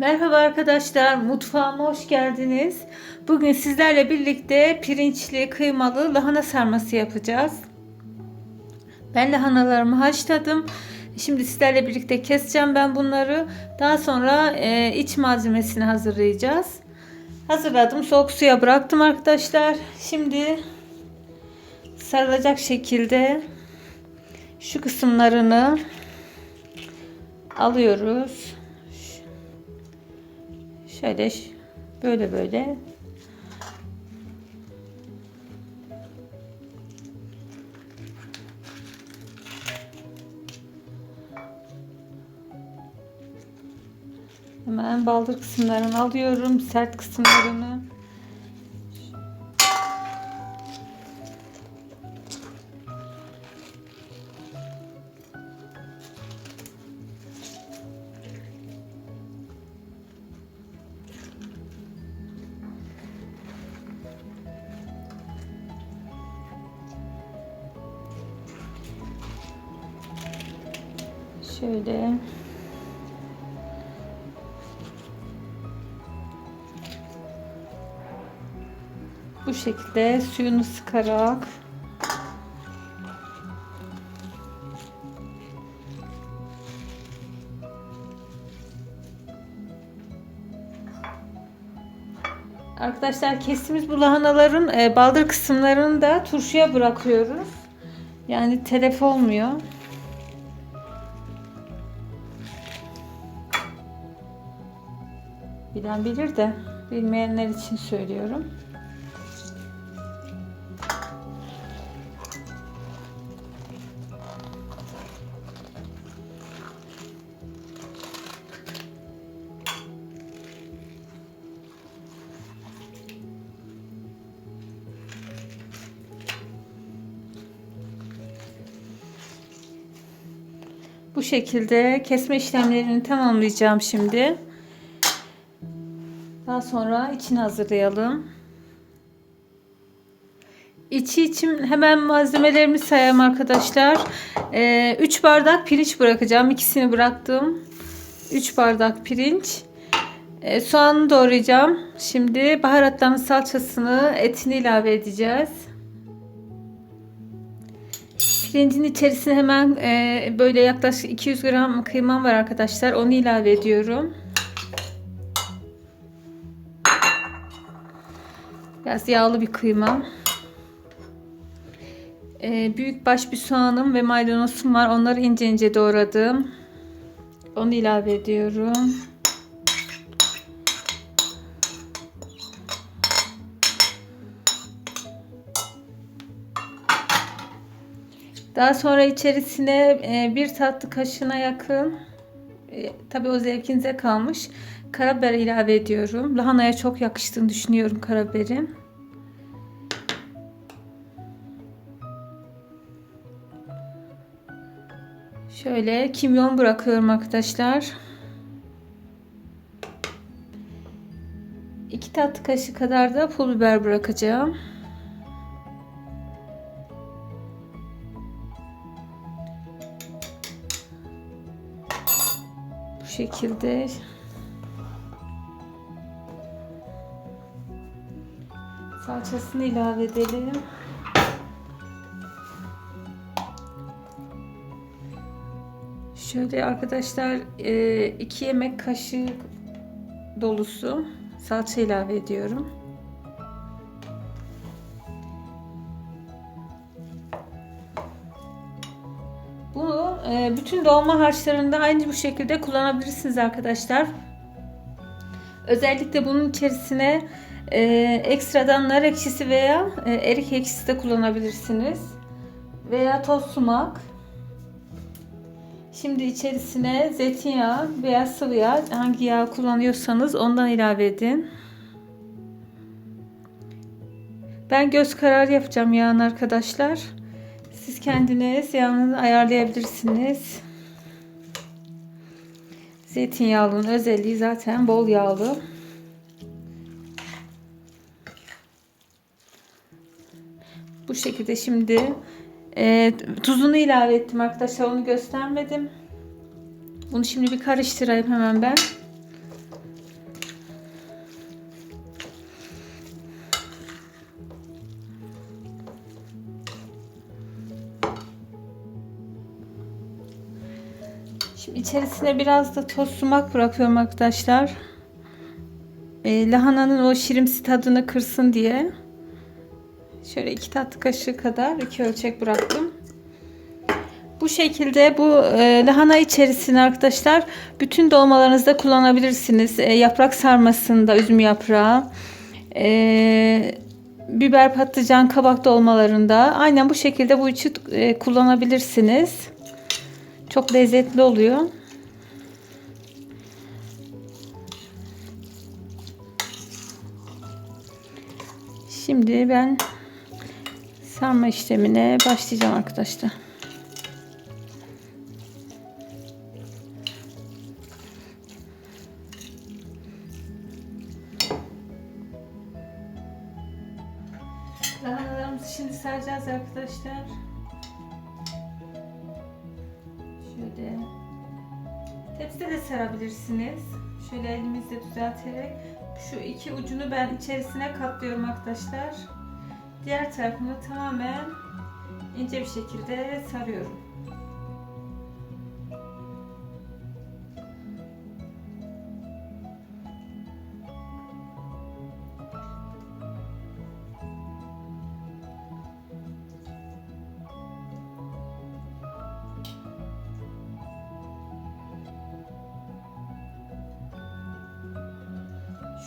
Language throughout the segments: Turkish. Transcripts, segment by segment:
Merhaba arkadaşlar, mutfağıma hoş geldiniz. Bugün sizlerle birlikte pirinçli, kıymalı lahana sarması yapacağız. Ben lahanalarımı haşladım. Şimdi sizlerle birlikte keseceğim ben bunları. Daha sonra e, iç malzemesini hazırlayacağız. Hazırladım, soğuk suya bıraktım arkadaşlar. Şimdi sarılacak şekilde şu kısımlarını alıyoruz. Şöyle böyle böyle. Hemen baldır kısımlarını alıyorum. Sert kısımlarını. Şöyle. Bu şekilde suyunu sıkarak Arkadaşlar kestiğimiz bu lahanaların e, baldır kısımlarını da turşuya bırakıyoruz. Yani telef olmuyor. Bilen bilir de bilmeyenler için söylüyorum. Bu şekilde kesme işlemlerini tamamlayacağım şimdi. Sonra içini hazırlayalım. İçi için hemen malzemelerimi sayayım arkadaşlar. 3 bardak pirinç bırakacağım. İkisini bıraktım. 3 bardak pirinç. E, soğanı doğrayacağım. Şimdi baharatların salçasını, etini ilave edeceğiz. Pirincin içerisine hemen e, böyle yaklaşık 200 gram kıymam var arkadaşlar. Onu ilave ediyorum. Biraz yağlı bir kıyma. Ee, büyük baş bir soğanım ve maydanozum var. Onları ince ince doğradım. Onu ilave ediyorum. Daha sonra içerisine e, bir tatlı kaşığına yakın tabi o zevkinize kalmış karabiber ilave ediyorum. Lahanaya çok yakıştığını düşünüyorum karabiberin. Şöyle kimyon bırakıyorum arkadaşlar. 2 tatlı kaşığı kadar da pul biber bırakacağım. Şekilde salçasını ilave edelim. Şöyle arkadaşlar 2 yemek kaşığı dolusu salça ilave ediyorum. Bütün dolma harçlarında aynı bu şekilde kullanabilirsiniz arkadaşlar. Özellikle bunun içerisine e, ekstradan nar ekşisi veya e, erik ekşisi de kullanabilirsiniz. Veya toz sumak. Şimdi içerisine zeytinyağı veya sıvı yağ hangi yağ kullanıyorsanız ondan ilave edin. Ben göz kararı yapacağım yağın arkadaşlar. Siz kendiniz yağını ayarlayabilirsiniz. Zeytinyağının özelliği zaten bol yağlı. Bu şekilde şimdi e, tuzunu ilave ettim arkadaşlar. Onu göstermedim. Bunu şimdi bir karıştırayım hemen ben. Şimdi içerisine biraz da toz sumak bırakıyorum arkadaşlar. Ee, lahananın o şirimsi tadını kırsın diye. Şöyle iki tatlı kaşığı kadar iki ölçek bıraktım. Bu şekilde bu e, lahana içerisine arkadaşlar bütün dolmalarınızda kullanabilirsiniz. E, yaprak sarmasında üzüm yaprağı, e, biber patlıcan kabak dolmalarında aynen bu şekilde bu içi e, kullanabilirsiniz. Çok lezzetli oluyor. Şimdi ben sarma işlemine başlayacağım arkadaşlar. Tepside de sarabilirsiniz. Şöyle elimizle düzelterek şu iki ucunu ben içerisine katlıyorum arkadaşlar. Diğer tarafını tamamen ince bir şekilde sarıyorum.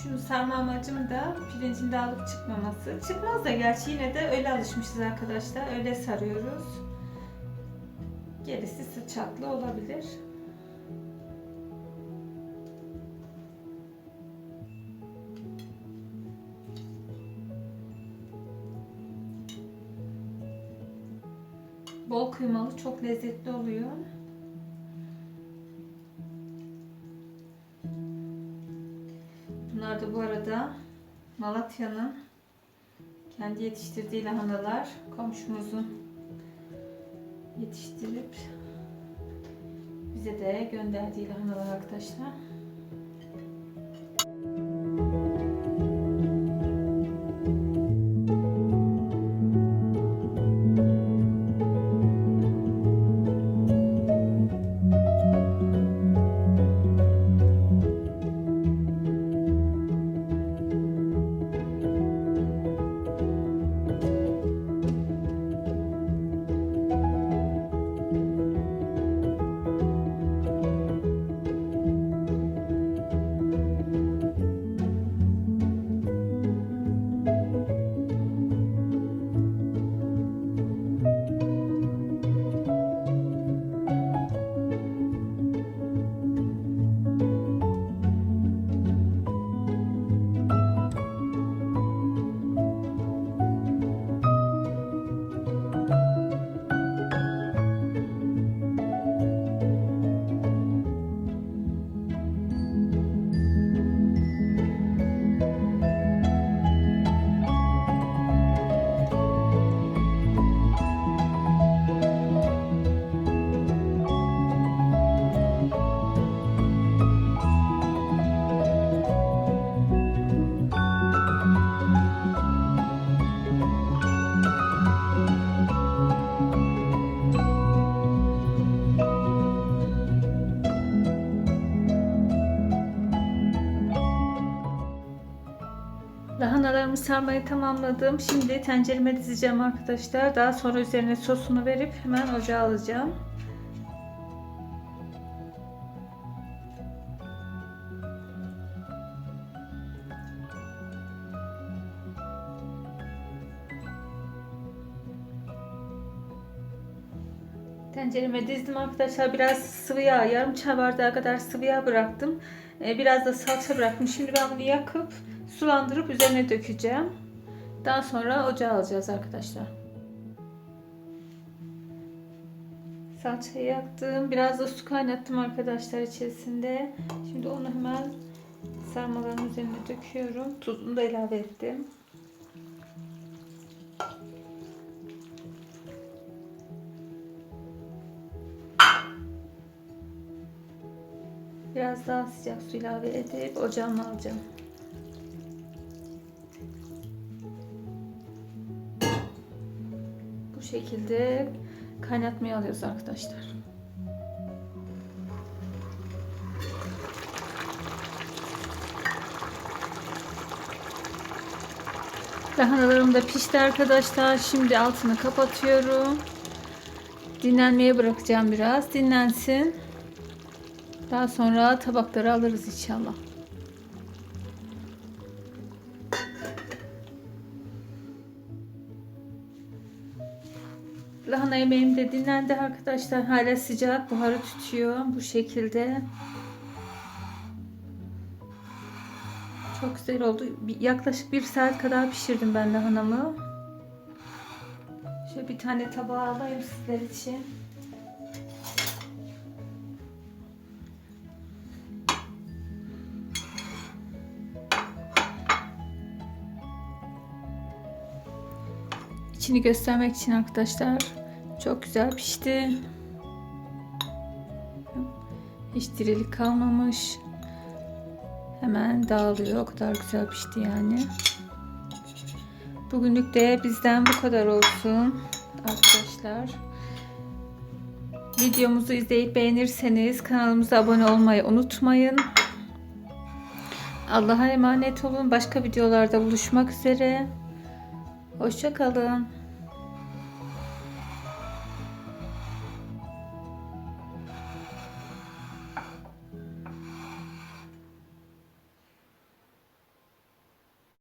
Şunu sarma amacım da pirincin dağılıp çıkmaması. Çıkmaz da gerçi yine de öyle alışmışız arkadaşlar. Öyle sarıyoruz. Gerisi sıçaklı olabilir. Bol kıymalı çok lezzetli oluyor. Malatya'nın kendi yetiştirdiği lahanalar. Komşumuzun yetiştirip bize de gönderdiği lahanalar arkadaşlar. Lahanalarımı sarmayı tamamladım. Şimdi tencereme dizeceğim arkadaşlar. Daha sonra üzerine sosunu verip hemen ocağa alacağım. Tencereme dizdim arkadaşlar. Biraz sıvı yağ, yarım çay bardağı kadar sıvı yağ bıraktım. Ee, Biraz da salça bıraktım. Şimdi ben bunu yakıp sulandırıp üzerine dökeceğim. Daha sonra ocağa alacağız arkadaşlar. Salçayı yaktım. Biraz da su kaynattım arkadaşlar içerisinde. Şimdi onu hemen sarmaların üzerine döküyorum. Tuzunu da ilave ettim. Biraz daha sıcak su ilave edip ocağıma alacağım. şekilde kaynatmaya alıyoruz arkadaşlar. Lahanalarım da pişti arkadaşlar. Şimdi altını kapatıyorum. Dinlenmeye bırakacağım biraz. Dinlensin. Daha sonra tabakları alırız inşallah. Lahana yemeğim de dinlendi arkadaşlar. Hala sıcak. Buharı tutuyor. Bu şekilde. Çok güzel oldu. Yaklaşık bir saat kadar pişirdim ben lahanamı. Şöyle bir tane tabağa alayım sizler için. İçini göstermek için arkadaşlar çok güzel pişti. Hiç dirilik kalmamış. Hemen dağılıyor. O kadar güzel pişti yani. Bugünlük de bizden bu kadar olsun arkadaşlar. Videomuzu izleyip beğenirseniz kanalımıza abone olmayı unutmayın. Allah'a emanet olun. Başka videolarda buluşmak üzere. Hoşçakalın.